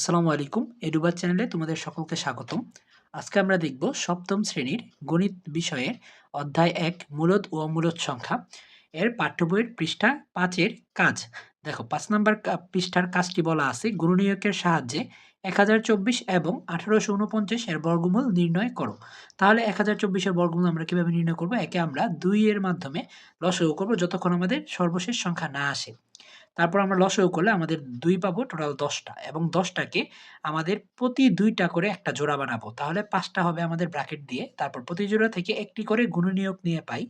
আসসালামু আলাইকুম এডুবার চ্যানেলে তোমাদের সকলকে স্বাগতম। আজকে আমরা দেখব সপ্তম শ্রেণির গণিত বিষয়ের অধ্যায় এক, মূলত ও অমূলত সংখ্যা। এর পাঠ্য বইয়ের পৃষ্ঠা পাঁচের কাজ। দেখো, পাঁচ নাম্বার পৃষ্ঠার কাজটি বলা আছে, গুণনীয়কের সাহায্যে এক হাজার চব্বিশ এবং আঠারোশো উনপঞ্চাশ এর বর্গমূল নির্ণয় করো। তাহলে এক হাজার চব্বিশের বর্গমূল আমরা কীভাবে নির্ণয় করব? একে আমরা দুই এর মাধ্যমে লসগু করব যতক্ষণ আমাদের সর্বশেষ সংখ্যা না আসে। তারপর আমরা লসগু করলে আমাদের দুই পাবো টোটাল দশটা এবং দশটাকে আমাদের প্রতি দুইটা করে একটা জোড়া বানাবো। তাহলে পাঁচটা হবে আমাদের ব্র্যাকেট দিয়ে। তারপর প্রতি জোড়া থেকে একটি করে গুণনীয়ক নিয়ে পাই।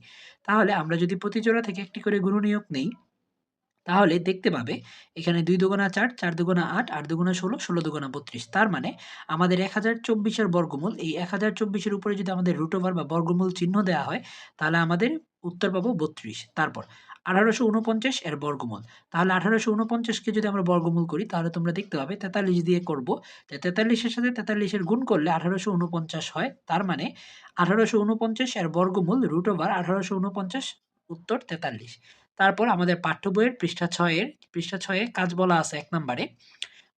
তাহলে আমরা যদি প্রতি জোড়া থেকে একটি করে গুণনীয়ক নেই, তাহলে দেখতে পাবে এখানে দুই দুগুণা চার চার দুগুণা আট আট দুগুণা ষোলো ষোলো দুগুণা বত্রিশ। তার মানে আমাদের এক হাজার চব্বিশের বর্গমূল, এই এক হাজার চব্বিশের উপরে যদি আমাদের রুট ওভার বা বর্গমূল চিহ্ন দেওয়া হয়, তাহলে আমাদের উত্তর পাবো বত্রিশ। তারপর আঠারোশো উনপঞ্চাশ এর বর্গমূল। তাহলে আঠারোশো উনপঞ্চাশকে যদি আমরা বর্গমূল করি, তাহলে তোমরা দেখতে পাবে তেতাল্লিশ দিয়ে করব। তো তেতাল্লিশের সাথে তেতাল্লিশের গুণ করলে আঠারোশো উনপঞ্চাশ হয়। তার মানে আঠারোশো উনপঞ্চাশ এর বর্গমূল রুট ওভার আঠারোশো উনপঞ্চাশ উত্তর তেতাল্লিশ। তারপর আমাদের পাঠ্য বইয়ের পৃষ্ঠা ছয়ের, পৃষ্ঠা ছয়ে কাজ বলা আছে এক নম্বরে।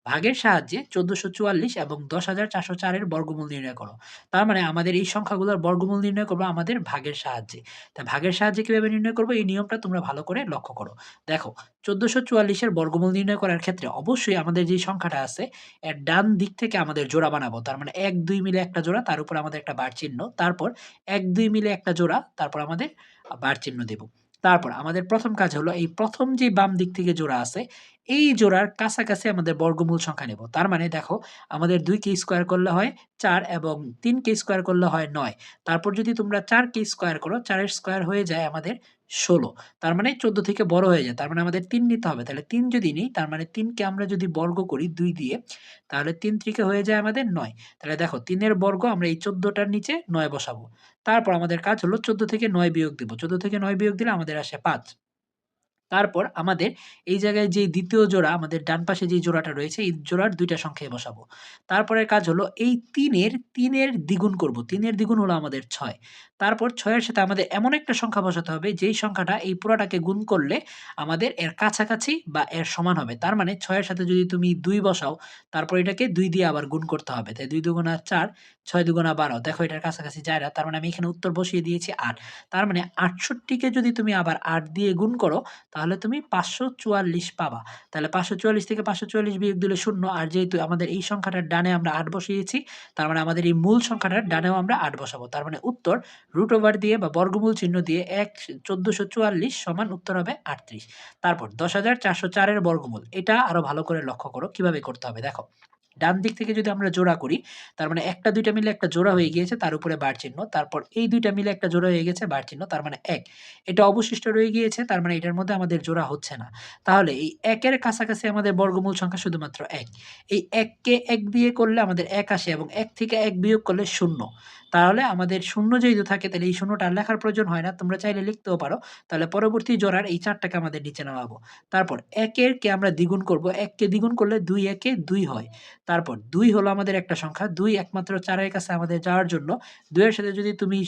ভাগের সাহায্যে চোদ্দশো চুয়াল্লিশ এবং দশ হাজার চারশো চারের বর্গমূল নির্ণয় করো। তার মানে আমাদের এই সংখ্যাগুলোর বর্গমূল নির্ণয় করব আমাদের ভাগের সাহায্যে। তা ভাগের সাহায্যে কীভাবে নির্ণয় করব? এই নিয়মটা তোমরা ভালো করে লক্ষ্য করো। দেখো, চোদ্দশো চুয়াল্লিশের বর্গমূল নির্ণয় করার ক্ষেত্রে অবশ্যই আমাদের যে সংখ্যাটা আছে, এর ডান দিক থেকে আমাদের জোড়া বানাবো। তার মানে এক, দুই মিলে একটা জোড়া, তার উপর আমাদের একটা বার চিহ্ন, তারপর এক, দুই মিলে একটা জোড়া, তারপর আমাদের বার চিহ্ন দেব। তারপর আমাদের প্রথম কাজ হলো এই প্রথম যে বাম দিক থেকে জোড়া আছে, এই জোড়ার কাছাকাছি আমাদের বর্গমূল সংখ্যা নেব। তার মানে দেখো, আমাদের দুই কে স্কোয়ার করলে হয় চার এবং তিন কে স্কোয়ার করলে হয় নয়। তারপর যদি তোমরা চার কে স্কোয়ার করো, চারের স্কোয়ার হয়ে যায় আমাদের ষোলো। তার মানে চোদ্দ থেকে বড় হয়ে যায়, তার মানে আমাদের তিন নিতে হবে। তাহলে তিন যদি নিই, তার মানে তিনকে আমরা যদি বর্গ করি দুই দিয়ে, তাহলে তিন ত্রিকে হয়ে যায় আমাদের নয়। তাহলে দেখো, তিনের বর্গ আমরা এই চোদ্দোটার নিচে নয় বসাবো। তারপর আমাদের কাজ হলো চোদ্দ থেকে নয় বিয়োগ দিব। চোদ্দ থেকে নয় বিয়োগ দিলে আমাদের আসে পাঁচ। তারপর আমাদের এই জায়গায় যে দ্বিতীয় জোড়া, আমাদের ডান পাশে যে জোড়াটা রয়েছে, এই জোড়ার দুইটা সংখ্যায় বসাবো। তারপরের কাজ হলো এই তিনের তিনের দ্বিগুণ করব। তিনের দ্বিগুণ হলো আমাদের ছয়। তারপর ছয়ের সাথে আমাদের এমন একটা সংখ্যা বসাতে হবে, যেই সংখ্যাটা এই পুরাটাকে গুণ করলে আমাদের এর কাছাকাছি বা এর সমান হবে। তার মানে ছয়ের সাথে যদি তুমি দুই বসাও, তারপর এটাকে দুই দিয়ে আবার গুণ করতে হবে। তাই দুই দুগুণা চার, ছয় দুগুণা বারো, দেখো এটার কাছাকাছি যায় না, তার মানে আমি এখানে উত্তর বসিয়ে দিয়েছি আট। তার মানে আটষট্টিকে যদি তুমি আবার আট দিয়ে গুণ করো তাহলে তুমি পাঁচশো চুয়াল্লিশ পাবা। তাহলে পাঁচশো চুয়াল্লিশ থেকে পাঁচশো চুয়াল্লিশ বিয়োগ দিলে শূন্য। আর যেহেতু আমাদের এই সংখ্যাটার ডানে আমরা আট বসিয়েছি, তার মানে আমাদের এই মূল সংখ্যাটার ডানেও আমরা আট বসাবো। তার মানে উত্তর রুট ওভার দিয়ে বা বর্গমূল চিহ্ন দিয়ে এক চোদ্দোশো চুয়াল্লিশ সমান উত্তর হবে আটত্রিশ। তারপর দশ হাজার চারশো চারের বর্গমূল, এটা আরও ভালো করে লক্ষ্য করো, কীভাবে করতে হবে, দেখো। ডান দিক থেকে যদি আমরা জোড়া করি, তার মানে একটা, দুইটা মিলে একটা জোড়া হয়ে গিয়েছে, তার উপরে বার চিহ্ন। তারপর এই দুইটা মিলে একটা জোড়া হয়ে গেছে বার চিহ্ন, তার মানে এক। এটা অবশিষ্ট রয়ে গিয়েছে, তার মানে এটার মধ্যে আমাদের জোড়া হচ্ছে না। তাহলে এই একের কাছাকাছি আমাদের বর্গমূল সংখ্যা শুধুমাত্র এক। এই এককে এক বিয়ে করলে আমাদের এক আসে এবং এক থেকে এক বিয়োগ করলে শূন্য। তাহলে আমাদের শূন্য যেহেতু থাকে, তাহলে এই শূন্যটা আর লেখার প্রয়োজন হয় না। তোমরা চাইলে লিখতেও পারো। তাহলে পরবর্তী জোড়ার এই চারটাকে আমাদের নিচে নামাবো। তারপর একের কে আমরা দ্বিগুণ করব। এককে দ্বিগুণ করলে দুই একে দুই হয়। তারপর দুই হলো আমাদের একটা সংখ্যা। দুই একমাত্র চারের কাছে আমাদের যাওয়ার জন্য। দুইয়ের সাথে যদি তুমি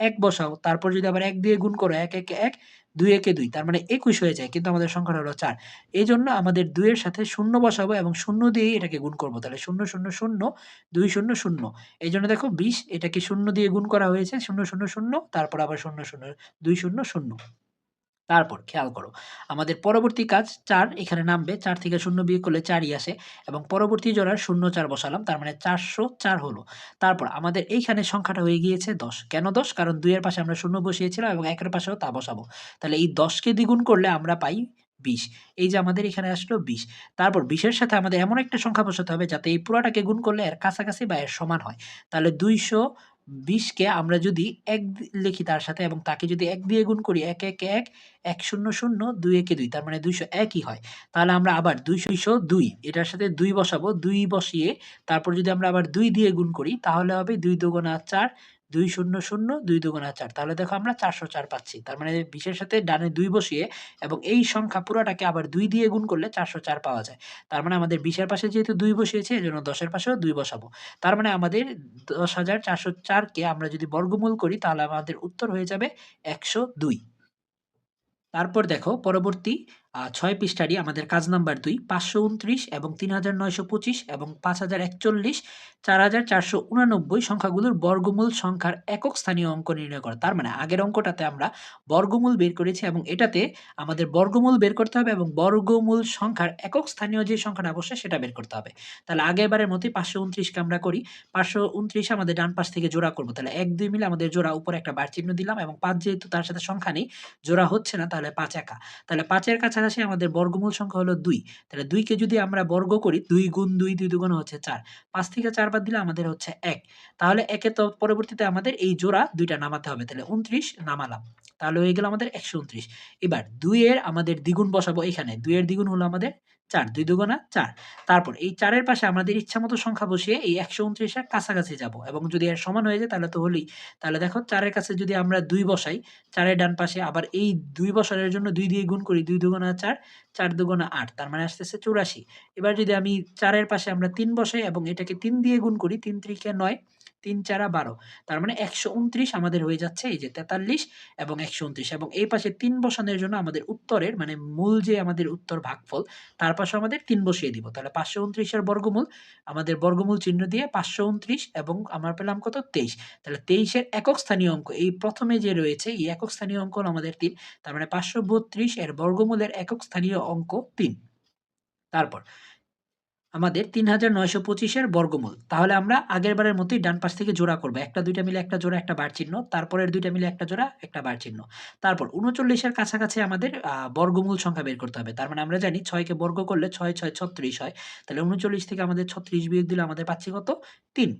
এক বসাও, তারপর যদি আবার এক দিয়ে গুণ করো, এক, একে এক, দুই, একে দুই, তার মানে একুশ হয়ে যায়, কিন্তু আমাদের সংখ্যাটা হলো চার। এই জন্য আমাদের দুইয়ের সাথে শূন্য বসাবো এবং শূন্য দিয়েই এটাকে গুণ করব। তাহলে শূন্য শূন্য শূন্য, দুই, শূন্য শূন্য। এই জন্য দেখো বিশ, এটাকে শূন্য দিয়ে গুণ করা হয়েছে, শূন্য শূন্য শূন্য, তারপর আবার শূন্য শূন্য, দুই, শূন্য শূন্য। তারপর খেয়াল করো। আমাদের পরবর্তী কাজ চার, এখানে নামবে। চার থেকে শূন্য বিয়োগ করলে চারই আসে এবং পরবর্তী জোড়ার শূন্য চার বসালাম, তার মানে চারশো চার হলো। তারপর আমাদের এইখানে সংখ্যাটা হয়ে গিয়েছে দশ। কেন দশ? কারণ দুইয়ের পাশে আমরা শূন্য বসিয়েছিলাম এবং একের পাশেও তা বসাবো। তাহলে এই দশকে দ্বিগুণ করলে আমরা পাই বিশ। এই যে আমাদের এখানে আসলো বিশ। তারপর বিশের সাথে আমাদের এমন একটা সংখ্যা বসাতে হবে যাতে এই পুরাটাকে গুণ করলে এর কাছাকাছি বা এর সমান হয়। তাহলে দুইশো বিশকে আমরা যদি এক লিখি তার সাথে এবং তাকে যদি এক দিয়ে গুণ করি, এক এক এক এক শূন্য শূন্য, দুই, একে দুই, তার মানে দুইশো একই হয়। তাহলে আমরা আবার দুইশো দুই, এটার সাথে দুই বসাবো, দুই বসিয়ে তারপর যদি আমরা আবার দুই দিয়ে গুণ করি, তাহলে হবে দুই দুগুণা চার দুই শূন্য শূন্য, দুই দুগুণা চার। তাহলে দেখো আমরা চারশো চার পাচ্ছি। তার মানে বিশের সাথে ডানে দুই বসিয়ে এবং এই সংখ্যা পুরোটাকে আবার দুই দিয়ে গুণ করলে চারশো চার পাওয়া যায়। তার মানে আমাদের বিশের পাশে যেহেতু দুই বসিয়েছে, এজন্য দশের পাশেও দুই বসাবো। তার মানে আমাদের দশ হাজার চারশো চারকে আমরা যদি বর্গমূল করি, তাহলে আমাদের উত্তর হয়ে যাবে একশো দুই। তারপর দেখো, পরবর্তী ৬ পৃষ্ঠারই আমাদের কাজ নাম্বার ২ ৫২৯ এবং ৩৯২৫ এবং ৫০৪১, ৪৪৮৯ সংখ্যাগুলোর বর্গমূল সংখ্যার একক স্থানীয় অঙ্ক নির্ণয় করা। তার মানে আগের অঙ্কটাতে আমরা বর্গমূল বের করেছি এবং এটাতে আমাদের বর্গমূল বের করতে হবে এবং বর্গমূল সংখ্যার একক স্থানীয় যে সংখ্যাটা অবশ্যই সেটা বের করতে হবে। তাহলে আগেরবারের মতোই পাঁচশো উনত্রিশকে আমরা করি। ৫২৯ আমাদের ডান পাশ থেকে জোড়া করব। তাহলে ১, ২ মিলে আমাদের জোড়া উপরে একটা বার চিহ্ন দিলাম এবং পাঁচ যেহেতু তার সাথে সংখ্যা নেই, জোড়া হচ্ছে না তাহলে পাঁচ একা। তাহলে ৫ কাছাকাছি আমাদের বর্গমূল সংখ্যা হলো দুই তাহলে দুইকে যদি আমরা বর্গ করি, দুই গুণ দুই দুই দুগুণ হচ্ছে ৪। ৫ থেকে চার বাদ দিলে আমাদের হচ্ছে এক তাহলে একে তো পরবর্তীতে আমাদের এই জোড়া দুইটা নামাতে হবে। তাহলে ২৯ নামালাম। তাহলে হয়ে গেল আমাদের ১২৯। এবার দুইয়ের আমাদের দ্বিগুণ বসাবো এখানে। দুইয়ের দ্বিগুণ হলো আমাদের ৪, ২ দুগুণা ৪। তারপর এই চারের পাশে আমাদের ইচ্ছা মতো সংখ্যা বসিয়ে এই একশো উনত্রিশের কাছাকাছি যাব এবং যদি এর সমান হয়ে যায় তাহলে তো হলেই তাহলে দেখো চারের কাছে যদি আমরা দুই বসাই, চারের ডান পাশে আবার এই দুই বসানোর জন্য দুই দিয়ে গুণ করি। ২ দুগুণা ৪, ৪ দুগুণা আট তার মানে আসতেছে ৮৪। এবার যদি আমি চারের পাশে আমরা তিন বসাই এবং এটাকে তিন দিয়ে গুণ করি, তিন ত্রিকে ৯, ৩ চারা ১২ তার মানে ১২৯ আমাদের হয়ে যাচ্ছে এই যে ৪৩ এবং ১২৯ এবং এই পাশে তিন বসানোর জন্য আমাদের উত্তরের মানে মূল যে আমাদের উত্তর ভাগফল তার পাশে আমাদের তিন বসিয়ে দিব। তাহলে পাঁচশো উনত্রিশের বর্গমূল আমাদের বর্গমূল চিহ্ন দিয়ে ৫২৯ এবং আমরা পেলাম কত ২৩ তাহলে তেইশের একক স্থানীয় অঙ্ক এই প্রথমে যে রয়েছে এই একক স্থানীয় অঙ্ক আমাদের ৩ তার মানে ৫৩২ এর বর্গমূলের একক স্থানীয় অঙ্ক তিন। তারপর আমাদের তিন হাজার নয়শো পঁচিশের বর্গমূল। তাহলে আমরা আগেরবারের মতোই ডান পাশ থেকে জোড়া করব। একটা দুইটা মিলে একটা জোড়া একটা বার চিহ্ন। তারপরের দুইটা মিলে একটা জোড়া একটা বার চিহ্ন। তারপর উনচল্লিশের কাছাকাছি আমাদের বর্গমূল সংখ্যা বের করতে হবে। তার মানে আমরা জানি ছয়কে বর্গ করলে ৬, ৬ ৩৬ হয়। তাহলে ৩৯ থেকে আমাদের ৩৬ বিয়োগ দিলে আমাদের পাচ্ছি কত? ৩।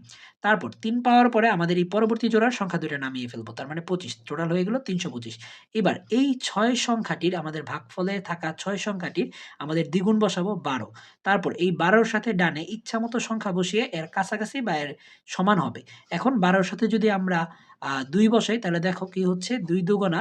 তারপর তিন পাওয়ার পরে আমাদের এই পরবর্তী জোড়ার সংখ্যা ২ টা নামিয়ে ফেলব তার মানে ২৫ টোটাল হয়ে গেল ৩২৫। এবার এই ছয় সংখ্যাটির আমাদের ভাগফলে থাকা ছয় সংখ্যাটির আমাদের দ্বিগুণ বসাবো ১২। তারপর এই ১২ র সাথে ডানে ইচ্ছা মতো সংখ্যা বসিয়ে এর কাছাকাছি বা এর সমান হবে। এখন বারোর সাথে যদি আমরা দুই বসাই, তাহলে দেখো কি হচ্ছে দুই দুগুণা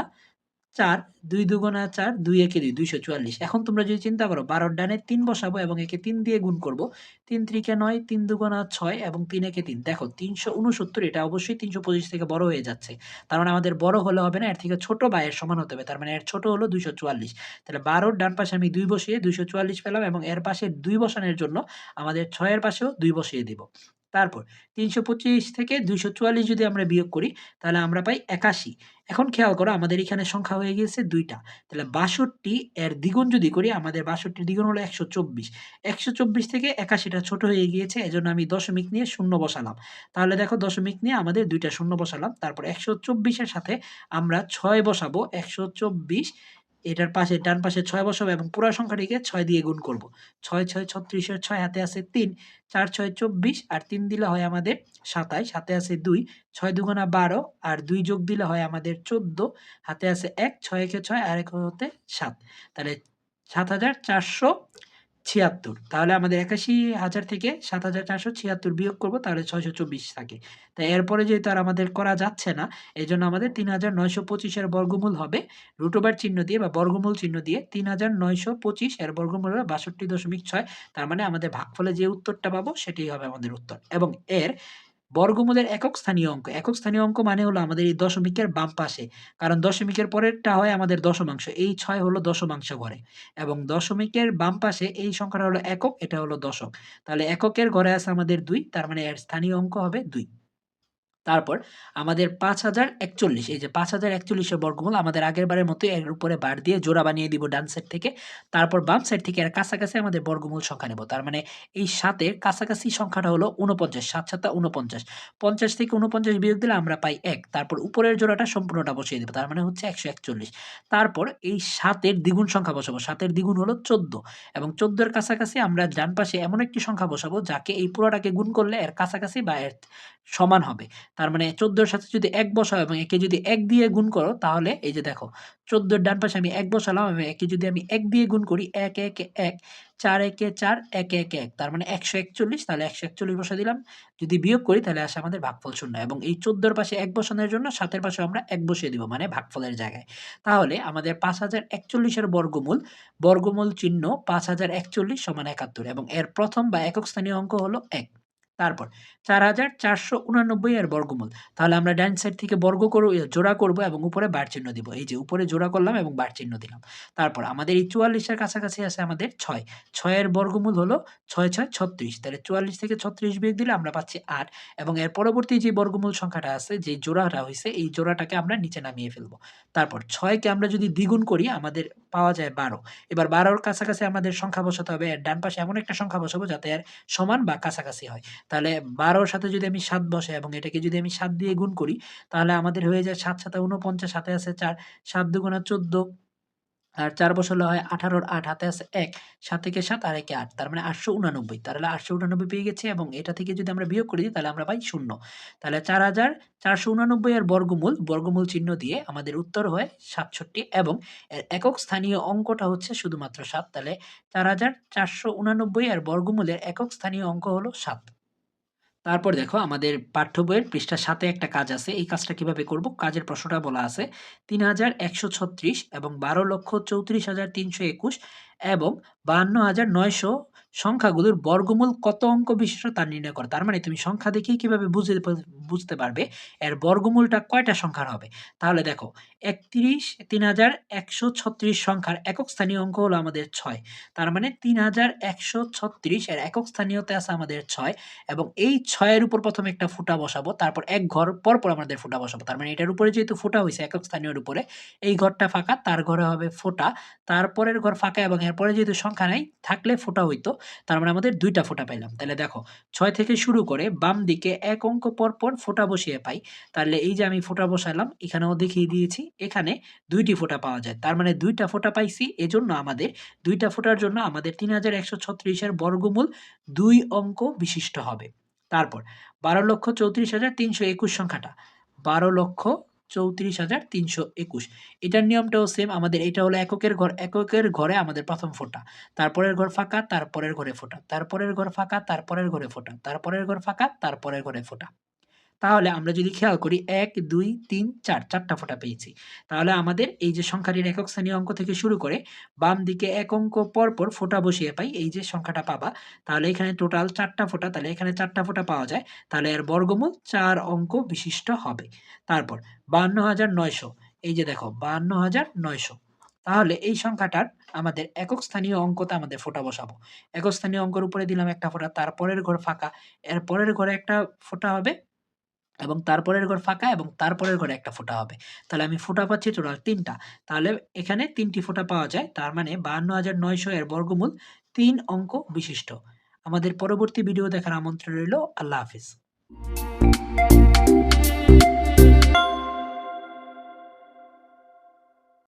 ৪, ২ দুগুণা ৪, ২ একে ২, ২৪৪। এখন তোমরা যদি চিন্তা করো ১২ র ডানে তিন বসাবো এবং একে তিন দিয়ে গুণ করব। তিন ত্রিকে ৯, ৩ দুগুণা ছয় এবং তিন একে তিন দেখো ৩৬৯ এটা অবশ্যই ৩২৫ থেকে বড় হয়ে যাচ্ছে। তার মানে আমাদের বড় হলে হবে না এর থেকে ছোট বা এর সমান হতে হবে। তার মানে এর ছোট হলো ২৪৪। তাহলে ১২ র ডান পাশে আমি দুই বসিয়ে ২৪৪ পেলাম এবং এর পাশে দুই বসানোর জন্য আমাদের ছয়ের পাশেও দুই বসিয়ে দিব। তারপর ৩২৫ থেকে ২৪৪ যদি আমরা বিয়োগ করি, তাহলে আমরা পাই ৮১। এখন খেয়াল করো আমাদের এখানে সংখ্যা হয়ে গিয়েছে দুইটা তাহলে ৬২ এর দ্বিগুণ যদি করি, আমাদের ৬২ র দ্বিগুণ হলো ১২৪। ১২৪ থেকে ৮১ টা ছোট হয়ে গিয়েছে, এজন্য আমি দশমিক নিয়ে শূন্য বসালাম। তাহলে দেখো দশমিক নিয়ে আমাদের দুইটা শূন্য বসালাম। তারপর ১২৪ এর সাথে আমরা ছয় বসাবো। ১২৪ এটার পাশে ডান পাশে ছয় বসাবো এবং পুরা সংখ্যাটিকে ছয় দিয়ে গুণ করব। ৬, ৬ ৩৬ এর ৬ হাতে আছে ৩, ৪, ৬ ২৪ আর তিন দিলে হয় আমাদের ২৭ হাতে আছে ২, ৬ দুগুণা ১২ আর দুই যোগ দিলে হয় আমাদের ১৪ হাতে আছে ১, ৬ একে ছয় আর এক হতে সাত তাহলে ৭৪৭৬ তাহলে আমাদের ৮১,০০০ থেকে ৭৪৭৬ বিয়োগ করব তাহলে ৬২৪ থাকে। তাই এরপরে যেহেতু আর আমাদের করা যাচ্ছে না এই জন্য আমাদের ৩৯২৫ এর বর্গমূল হবে। রুটোবার চিহ্ন দিয়ে বা বর্গমূল চিহ্ন দিয়ে ৩৯২৫ এর বর্গমূল হবে ৬২.৬ তার মানে আমাদের ভাগফলে যে উত্তরটা পাবো সেটাই হবে আমাদের উত্তর। এবং এর বর্গমূলের একক স্থানীয় অঙ্ক। একক স্থানীয় অঙ্ক মানে হলো আমাদের এই দশমিকের বাম পাশে। কারণ দশমিকের পরেরটা হয় আমাদের দশমাংশ। এই ছয় হলো দশমাংশ ঘরে এবং দশমিকের বাম পাশে এই সংখ্যাটা হলো একক, এটা হলো দশক। তাহলে এককের ঘরে আছে আমাদের দুই তার মানে এর স্থানীয় অঙ্ক হবে ২। তারপর আমাদের ৫০৪১ এই যে পাঁচ হাজার একচল্লিশের বর্গমূল আমাদের আগেরবারের মতো এর উপরে বার দিয়ে জোড়া বানিয়ে দিব ডান সাইড থেকে। তারপর বাম সাইড থেকে এর কাছাকাছি আমাদের বর্গমূল সংখ্যা নেব। তার মানে এই ৭ এর কাছাকাছি সংখ্যাটা হলো ৪৯ ৭ ৭ ৪৯ ৫০ থেকে ৪৯ বিয়োগ দিলে আমরা পাই এক তারপর উপরের জোড়াটা সম্পূর্ণটা বসিয়ে দেবো, তার মানে হচ্ছে ১৪১ তারপর এই সাতের দ্বিগুণ সংখ্যা বসাবো। সাতের দ্বিগুণ হলো ১৪ এবং চোদ্দোর কাছাকাছি আমরা ডান পাশে এমন একটি সংখ্যা বসাবো যাকে এই পুরোটাকে গুণ করলে এর কাছাকাছি বা এর সমান হবে। তার মানে চোদ্দোর সাথে যদি এক বসাও এবং একে যদি এক দিয়ে গুণ করো তাহলে এই যে দেখো চোদ্দোর ডান পাশে আমি ১ বসালাম এবং একে যদি আমি এক দিয়ে গুণ করি ১ ১ ১ ৪ একে ৪ ১ ১ ১ তার মানে ১৪১ তাহলে একশো একচল্লিশ বসা দিলাম। যদি বিয়োগ করি তাহলে আসে আমাদের ভাগফল শূন্য এবং এই চোদ্দোর পাশে এক বসানোর জন্য সাতের পাশে আমরা এক বসিয়ে দিব মানে ভাগফলের জায়গায়। তাহলে আমাদের পাঁচ হাজার একচল্লিশের বর্গমূল, বর্গমূল চিহ্ন ৫০৪১ সমান ৭১ এবং এর প্রথম বা একক স্থানীয় অঙ্ক হলো ১। তারপর চার হাজার চারশো উনানব্বই এর বর্গমূল। তাহলে আমরা ডান সাইড থেকে বর্গ করব জোড়া করব এবং উপরে বার চিহ্ন দিব। এই যে উপরে জোড়া করলাম এবং বার চিহ্ন দিলাম। তারপর আমাদের এই চুয়াল্লিশের কাছাকাছি আছে আমাদের ছয়। ছয়ের বর্গমূল হলো ছয় ছয় ছত্রিশ। তাহলে চুয়াল্লিশ থেকে ছত্রিশ বিয়োগ দিলে আমরা পাচ্ছি আট এবং এর পরবর্তী যে বর্গমূল সংখ্যাটা আছে, যে জোড়াটা হয়েছে, এই জোড়াটাকে আমরা নিচে নামিয়ে ফেলব। তারপর ছয়কে আমরা যদি দ্বিগুণ করি, আমাদের পাওয়া যায় বারো। এবার বারোর কাছাকাছি আমাদের সংখ্যা বসাতে হবে ডান পাশে এমন একটা সংখ্যা বসাবো যাতে এর সমান বা কাছাকাছি হয়। তাহলে বারোর সাথে যদি আমি সাত বসে এবং এটাকে যদি আমি সাত দিয়ে গুণ করি, তাহলে আমাদের হয়ে যায় সাত সাথে উনপঞ্চাশ সাথে আছে চার, সাত দুগুণা চোদ্দ, আর চার বছর হয় আঠারোর আট হাতে আছে এক, সাত থেকে সাত আর একে আট, তার মানে আটশো উনানব্বই, তাহলে আটশো উনানব্বই পেয়ে গেছে এবং এটা থেকে যদি আমরা বিয়োগ করে দিই, তাহলে আমরা পাই শূন্য, তাহলে চার হাজার চারশো উনানব্বই এর বর্গমূল বর্গমূল চিহ্ন দিয়ে আমাদের উত্তর হয় সাতষট্টি এবং এর একক স্থানীয় অঙ্কটা হচ্ছে শুধুমাত্র সাত, তাহলে চার হাজার চারশো উনানব্বই আর বর্গমূলের একক স্থানীয় অঙ্ক হলো সাত। তারপর দেখো আমাদের পাঠ্য বইয়ের পৃষ্ঠার সাথে একটা কাজ আছে। এই কাজটা কীভাবে করব? কাজের প্রশ্নটা বলা আছে। তিন হাজার একশো ছত্রিশ এবং বারো লক্ষ চৌত্রিশ হাজার তিনশো একুশ এবং বাহান্ন হাজার নয়শো সংখ্যাগুলোর বর্গমূল কত অঙ্ক বিশিষ্ট তা নির্ণয় করো। তার মানে তুমি সংখ্যা দেখেই কীভাবে বুঝে বুঝতে পারবে এর বর্গমূলটা কয়টা সংখ্যার হবে। তাহলে দেখো, একত্রিশ, তিন হাজার একশো ছত্রিশ সংখ্যার একক স্থানীয় অঙ্ক হলো আমাদের ছয়। তার মানে তিন হাজার একশো ছত্রিশ এর একক স্থানীয়তে আছে আমাদের ছয় এবং এই ছয়ের উপর প্রথমে একটা ফুটা বসাবো, তারপর এক ঘর পর পর আমাদের ফুটা বসাবো। তার মানে এটার উপরে যেহেতু ফুটা হয়েছে একক স্থানীয়র উপরে, এই ঘরটা ফাঁকা, তার ঘরে হবে ফোটা, তারপরের ঘর ফাঁকা এবং এরপরে যেহেতু সংখ্যা নাই, থাকলে ফোটা হইতো, তার মানে আমাদের দুইটা ফোটা পাইলাম। তাহলে দেখো, ছয় থেকে শুরু করে বাম দিকে এক অঙ্ক পর পর ফোটা বসিয়ে পাই। তাহলে এই যে আমি ফোটা বসালাম, এখানেও দেখিয়ে দিয়েছি, এখানে দুইটি ফোটা পাওয়া যায়। তার মানে দুইটা ফোটা পাইছি, এজন্য আমাদের, দুইটা ফোটার জন্য আমাদের তিন হাজার একশো ছত্রিশের বর্গমূল দুই অঙ্ক বিশিষ্ট হবে। তারপর, বারো লক্ষ চৌত্রিশ হাজার তিনশো একুশ সংখ্যাটা। বারো লক্ষ চৌত্রিশ হাজার তিনশো একুশ। এটার নিয়মটাও সেম আমাদের এটা হলো এককের ঘর, এককের ঘরে আমাদের প্রথম ফোটা। তারপরের ঘর ফাঁকা, তারপরের ঘরে ফোটা। তারপরের ঘর ফাঁকা, তারপরের ঘরে ফোটা। তারপরের ঘর ফাঁকা, তারপরের ঘরে ফোটা। তাহলে আমরা যদি খেয়াল করি এক, দুই, তিন, চার, চারটা ফোঁটা পেয়েছি। তাহলে আমাদের এই যে সংখ্যাটির একক স্থানীয় অঙ্ক থেকে শুরু করে বাম দিকে এক অঙ্ক পর পর ফোঁটা বসিয়ে পাই, এই যে সংখ্যাটা পাবা, তাহলে এখানে টোটাল চারটা ফোঁটা, তাহলে এখানে চারটা ফোঁটা পাওয়া যায়, তাহলে এর বর্গমূল চার অঙ্ক বিশিষ্ট হবে। তারপর বান্ন হাজার নয়শো, এই যে দেখো, বান্ন হাজার নয়শো। তাহলে এই সংখ্যাটার আমাদের একক স্থানীয় অঙ্কতে আমাদের ফোঁটা বসাবো। একক স্থানীয় অঙ্কর উপরে দিলাম একটা ফোঁটা তারপরের ঘর ফাঁকা, এর পরের ঘরে একটা ফোঁটা হবে এবং তারপরের ঘর ফাঁকা এবং তারপরের ঘরে একটা ফোঁটা হবে। তাহলে আমি ফোঁটা পাচ্ছি টোটাল তিনটা। তাহলে এখানে তিনটি ফোঁটা পাওয়া যায়। তার মানে বাহান্ন হাজার নয়শো এর বর্গমূল তিন অঙ্ক বিশিষ্ট। আমাদের পরবর্তী ভিডিও দেখার আমন্ত্রণ রইল। আল্লাহ হাফিজ।